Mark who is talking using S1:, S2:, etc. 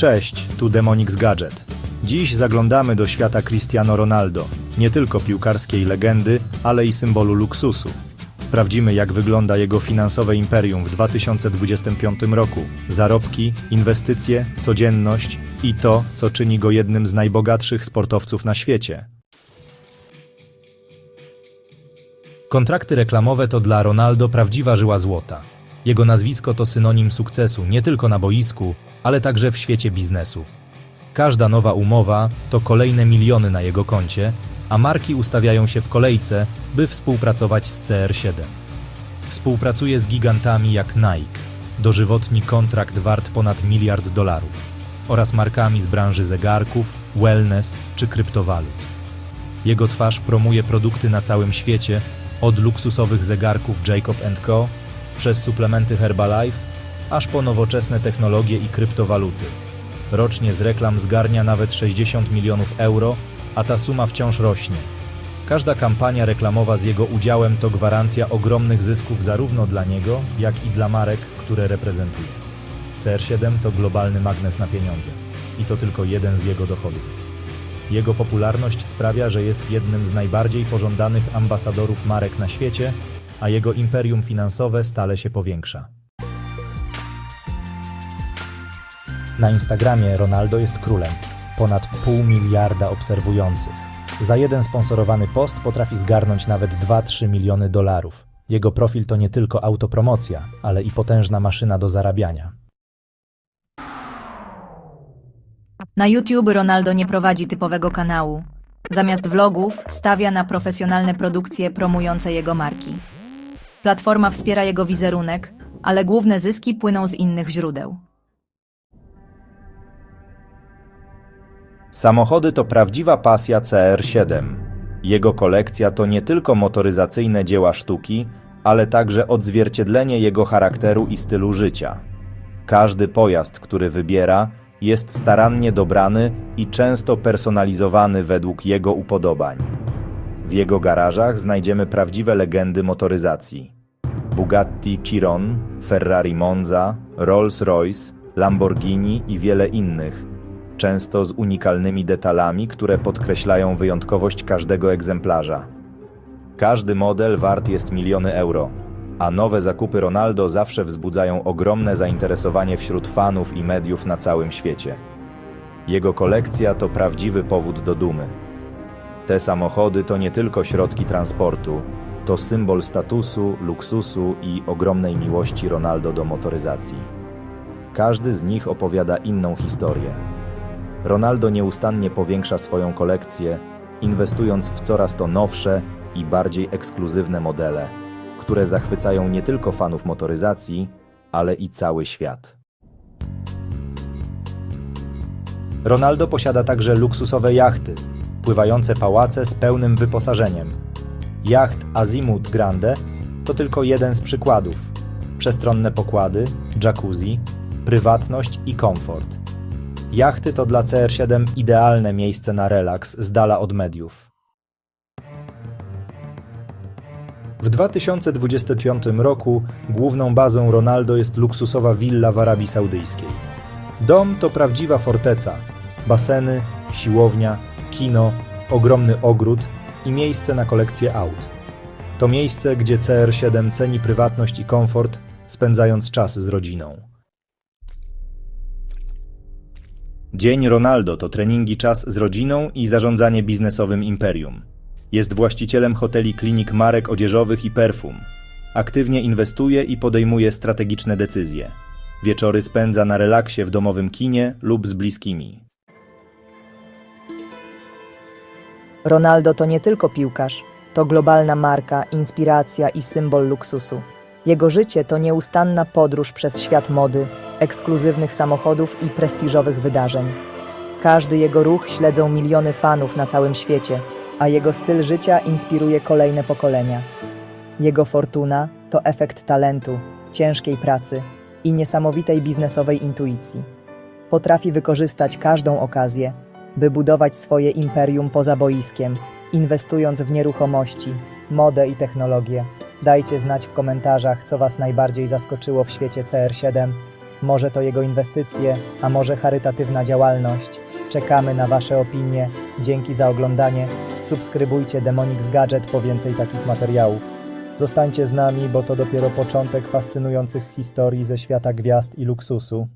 S1: Cześć, tu Demonix Gadget. Dziś zaglądamy do świata Cristiano Ronaldo, nie tylko piłkarskiej legendy, ale i symbolu luksusu. Sprawdzimy, jak wygląda jego finansowe imperium w 2025 roku. Zarobki, inwestycje, codzienność i to, co czyni go jednym z najbogatszych sportowców na świecie. Kontrakty reklamowe to dla Ronaldo prawdziwa żyła złota. Jego nazwisko to synonim sukcesu nie tylko na boisku, ale także w świecie biznesu. Każda nowa umowa to kolejne miliony na jego koncie, a marki ustawiają się w kolejce, by współpracować z CR7. Współpracuje z gigantami jak Nike, dożywotni kontrakt wart ponad miliard dolarów, oraz markami z branży zegarków, wellness czy kryptowalut. Jego twarz promuje produkty na całym świecie, od luksusowych zegarków Jacob Co, przez suplementy Herbalife, aż po nowoczesne technologie i kryptowaluty. Rocznie z reklam zgarnia nawet 60 milionów euro, a ta suma wciąż rośnie. Każda kampania reklamowa z jego udziałem to gwarancja ogromnych zysków zarówno dla niego, jak i dla marek, które reprezentuje. CR7 to globalny magnes na pieniądze i to tylko jeden z jego dochodów. Jego popularność sprawia, że jest jednym z najbardziej pożądanych ambasadorów marek na świecie, a jego imperium finansowe stale się powiększa. Na Instagramie Ronaldo jest królem. Ponad pół miliarda obserwujących. Za jeden sponsorowany post potrafi zgarnąć nawet 2-3 miliony dolarów. Jego profil to nie tylko autopromocja, ale i potężna maszyna do zarabiania.
S2: Na YouTube Ronaldo nie prowadzi typowego kanału. Zamiast vlogów stawia na profesjonalne produkcje promujące jego marki. Platforma wspiera jego wizerunek, ale główne zyski płyną z innych źródeł.
S1: Samochody to prawdziwa pasja CR7. Jego kolekcja to nie tylko motoryzacyjne dzieła sztuki, ale także odzwierciedlenie jego charakteru i stylu życia. Każdy pojazd, który wybiera, jest starannie dobrany i często personalizowany według jego upodobań. W jego garażach znajdziemy prawdziwe legendy motoryzacji. Bugatti Chiron, Ferrari Monza, Rolls-Royce, Lamborghini i wiele innych, często z unikalnymi detalami, które podkreślają wyjątkowość każdego egzemplarza. Każdy model wart jest miliony euro, a nowe zakupy Ronaldo zawsze wzbudzają ogromne zainteresowanie wśród fanów i mediów na całym świecie. Jego kolekcja to prawdziwy powód do dumy. Te samochody to nie tylko środki transportu, to symbol statusu, luksusu i ogromnej miłości Ronaldo do motoryzacji. Każdy z nich opowiada inną historię. Ronaldo nieustannie powiększa swoją kolekcję, inwestując w coraz to nowsze i bardziej ekskluzywne modele, które zachwycają nie tylko fanów motoryzacji, ale i cały świat. Ronaldo posiada także luksusowe jachty, pływające pałace z pełnym wyposażeniem. Jacht Azimut Grande to tylko jeden z przykładów. Przestronne pokłady, jacuzzi, prywatność i komfort. Jachty to dla CR7 idealne miejsce na relaks z dala od mediów. W 2025 roku główną bazą Ronaldo jest luksusowa willa w Arabii Saudyjskiej. Dom to prawdziwa forteca. Baseny, siłownia, kino, ogromny ogród i miejsce na kolekcję aut. To miejsce, gdzie CR7 ceni prywatność i komfort, spędzając czas z rodziną. Dzień Ronaldo to treningi czas z rodziną i zarządzanie biznesowym imperium. Jest właścicielem hoteli klinik marek odzieżowych i perfum. Aktywnie inwestuje i podejmuje strategiczne decyzje. Wieczory spędza na relaksie w domowym kinie lub z bliskimi.
S2: Ronaldo to nie tylko piłkarz, to globalna marka, inspiracja i symbol luksusu. Jego życie to nieustanna podróż przez świat mody, ekskluzywnych samochodów i prestiżowych wydarzeń. Każdy jego ruch śledzą miliony fanów na całym świecie, a jego styl życia inspiruje kolejne pokolenia. Jego fortuna to efekt talentu, ciężkiej pracy i niesamowitej biznesowej intuicji. Potrafi wykorzystać każdą okazję, by budować swoje imperium poza boiskiem, inwestując w nieruchomości, modę i technologię. Dajcie znać w komentarzach, co Was najbardziej zaskoczyło w świecie CR7. Może to jego inwestycje, a może charytatywna działalność. Czekamy na Wasze opinie. Dzięki za oglądanie. Subskrybujcie Demonix Gadget po więcej takich materiałów. Zostańcie z nami, bo to dopiero początek fascynujących historii ze świata gwiazd i luksusu.